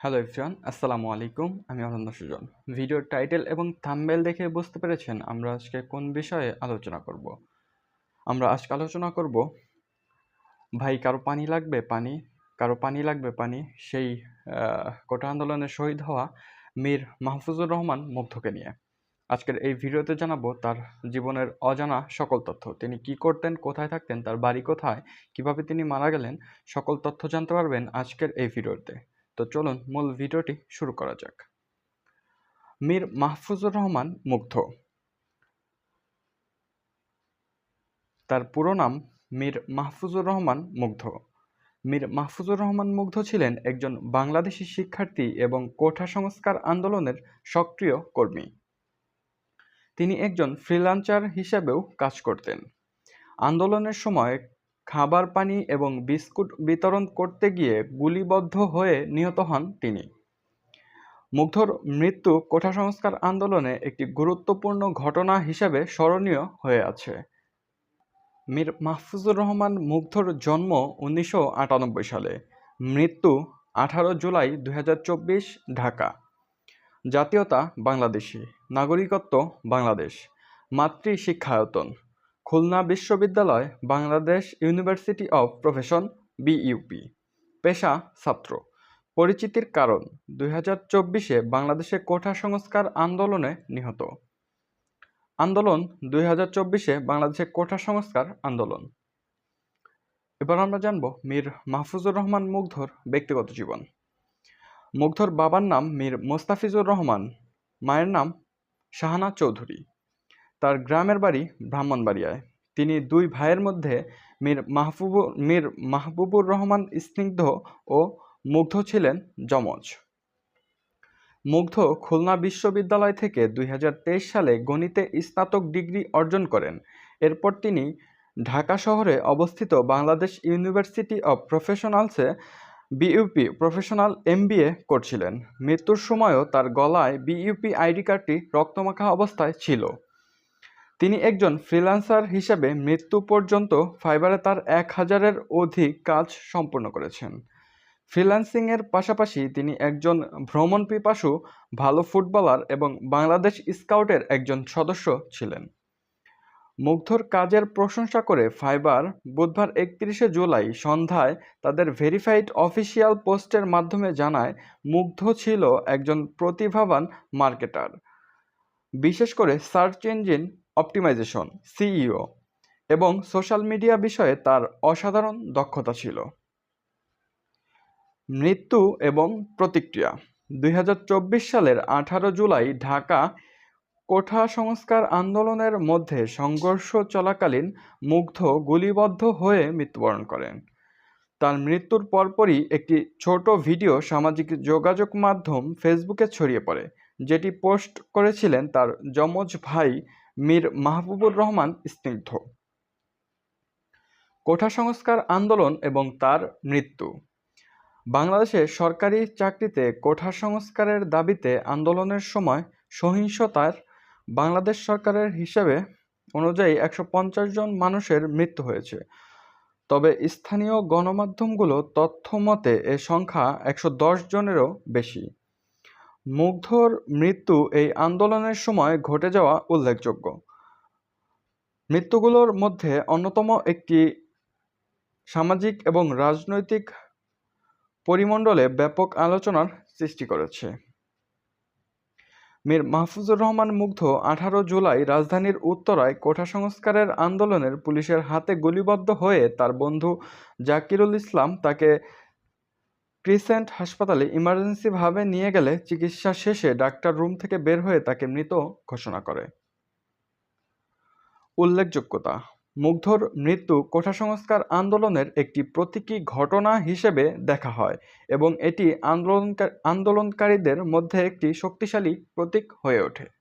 Hello everyone আসসালামু আলাইকুম আমি অনন্ত সুজন। ভিডিওর টাইটেল এবং থাম্বেল দেখে বুঝতে পেরেছেন আমরা আজকে কোন বিষয়ে আলোচনা করব। আমরা আজকে আলোচনা করব, ভাই কারও পানি লাগবে, পানি, কারও পানি লাগবে, পানি, সেই কোটা আন্দোলনে শহীদ হওয়া মীর মাহফুজুর রহমান মুগ্ধকে নিয়ে। আজকের এই ভিডিওতে জানাব তার জীবনের অজানা সকল তথ্য। তিনি কি করতেন, কোথায় থাকতেন, তার বাড়ি কোথায়, কীভাবে তিনি মারা গেলেন, সকল তথ্য জানতে পারবেন আজকের এই ভিডিওতে। তো চলুন মূল ভিডিওটি শুরু করা যাক। মীর মাহফুজুর রহমান মুগ্ধ। তার পুরো নাম মীর মাহফুজুর রহমান মুগ্ধ। মীর মাহফুজুর রহমান মুগ্ধ ছিলেন একজন বাংলাদেশি শিক্ষার্থী এবং কোঠা সংস্কার আন্দোলনের সক্রিয় কর্মী। তিনি একজন ফ্রিল্যান্সার হিসেবেও কাজ করতেন। আন্দোলনের সময় খাবার পানি এবং বিস্কুট বিতরণ করতে গিয়ে গুলিবদ্ধ হয়ে নিহত হন তিনি। মুগ্ধর মৃত্যু কোঠা সংস্কার আন্দোলনে একটি গুরুত্বপূর্ণ ঘটনা হিসেবে স্মরণীয় হয়ে আছে। মীর মাহফুজুর রহমান মুগ্ধর জন্ম উনিশশো আটানব্বই সালে। মৃত্যু আঠারো জুলাই দুই হাজার চব্বিশ ঢাকা। জাতীয়তা বাংলাদেশি, নাগরিকত্ব বাংলাদেশ মাতৃ শিক্ষায়তন খুলনা বিশ্ববিদ্যালয়, Bangladesh university of profession BUP পেশা, ছাত্র। পরিচিতির কারণ, দুই হাজার চব্বিশে বাংলাদেশে কোঠা সংস্কার আন্দোলনে নিহত। আন্দোলন, দুই হাজার চব্বিশে বাংলাদেশে কোঠা সংস্কার আন্দোলন। এবার আমরা জানব মীর মাহফুজুর রহমান মুগ্ধর ব্যক্তিগত জীবন। মুগ্ধর বাবার নাম মীর মোস্তাফিজুর রহমান, মায়ের নাম শাহানা চৌধুরী। তার গ্রামের বাড়ি ব্রাহ্মণবাড়িয়ায়। তিনি দুই ভাইয়ের মধ্যে মীর মাহবুব মীর মাহবুবুর রহমান স্নিগ্ধ ও মুগ্ধ ছিলেন যমজ। মুগ্ধ খুলনা বিশ্ববিদ্যালয় থেকে দুই হাজার তেইশ সালে গণিতে স্নাতক ডিগ্রি অর্জন করেন। এরপর তিনি ঢাকা শহরে অবস্থিত বাংলাদেশ ইউনিভার্সিটি অব প্রফেশনালসে বিইউপি, প্রফেশনাল এমবিএ করছিলেন। মৃত্যুর সময়ও তার গলায় বিইউপি আইডি কার্ডটি রক্তমাখা অবস্থায় ছিল। তিনি একজন ফ্রিল্যান্সার হিসেবে মৃত্যু পর্যন্ত ফাইবারে তার এক হাজারের অধিক কাজ সম্পন্ন করেছেন। ফ্রিল্যান্সিংয়ের পাশাপাশি তিনি একজন ভ্রমণ পিপাসু, ভালো ফুটবলার এবং বাংলাদেশ স্কাউটের একজন সদস্য ছিলেন। মুগ্ধর কাজের প্রশংসা করে ফাইবার বুধবার একত্রিশে জুলাই সন্ধ্যায় তাদের ভেরিফাইড অফিসিয়াল পোস্টের মাধ্যমে জানায়, মুগ্ধ ছিল একজন প্রতিভাবান মার্কেটার। বিশেষ করে সার্চ ইঞ্জিন অপটিমাইজেশন, সিইও, এবং সোশ্যাল মিডিয়া বিষয়ে তার অসাধারণ দক্ষতা ছিল। মৃত্যু এবং প্রতিক্রিয়া, দুই হাজার চব্বিশ সালের আঠারো জুলাই ঢাকা কোঠা সংস্কার আন্দোলনের মধ্যে সংঘর্ষ চলাকালীন মুগ্ধ, গুলিবদ্ধ হয়ে মৃত্যুবরণ করেন। তার মৃত্যুর পরপরই একটি ছোট ভিডিও সামাজিক যোগাযোগ মাধ্যম ফেসবুকে ছড়িয়ে পড়ে, যেটি পোস্ট করেছিলেন তার যমজ ভাই মীর মাহবুবুর রহমান স্নিগ্ধ। কোঠা সংস্কার আন্দোলন এবং তার মৃত্যু। বাংলাদেশে সরকারি চাকরিতে কোঠা সংস্কারের দাবিতে আন্দোলনের সময় সহিংসতার বাংলাদেশ সরকারের হিসেবে অনুযায়ী একশো পঞ্চাশ জন মানুষের মৃত্যু হয়েছে। তবে স্থানীয় গণমাধ্যমগুলো তথ্য মতে এ সংখ্যা একশো দশ জনেরও বেশি। মুগ্ধর মৃত্যু এই আন্দোলনের সময় ঘটে যাওয়া উল্লেখযোগ্য। মৃত্যুগুলোর মধ্যে অন্যতম একটি সামাজিক এবং রাজনৈতিক পরিমণ্ডলে ব্যাপক আলোচনার সৃষ্টি করেছে। মীর মাহফুজুর রহমান মুগ্ধ আঠারো জুলাই রাজধানীর উত্তরায় কোঠা সংস্কারের আন্দোলনের পুলিশের হাতে গুলিবদ্ধ হয়ে তার বন্ধু জাকিরুল ইসলাম তাকে ক্রিসেন্ট হাসপাতালে ইমার্জেন্সিভাবে নিয়ে গেলে চিকিৎসা শেষে ডাক্তার রুম থেকে বের হয়ে তাকে মৃত ঘোষণা করে। উল্লেখযোগ্যতা, মুগ্ধর মৃত্যু কোঠা সংস্কার আন্দোলনের একটি প্রতীকী ঘটনা হিসেবে দেখা হয় এবং এটি আন্দোলনকার, আন্দোলনকারীদের মধ্যে একটি শক্তিশালী প্রতীক হয়ে ওঠে।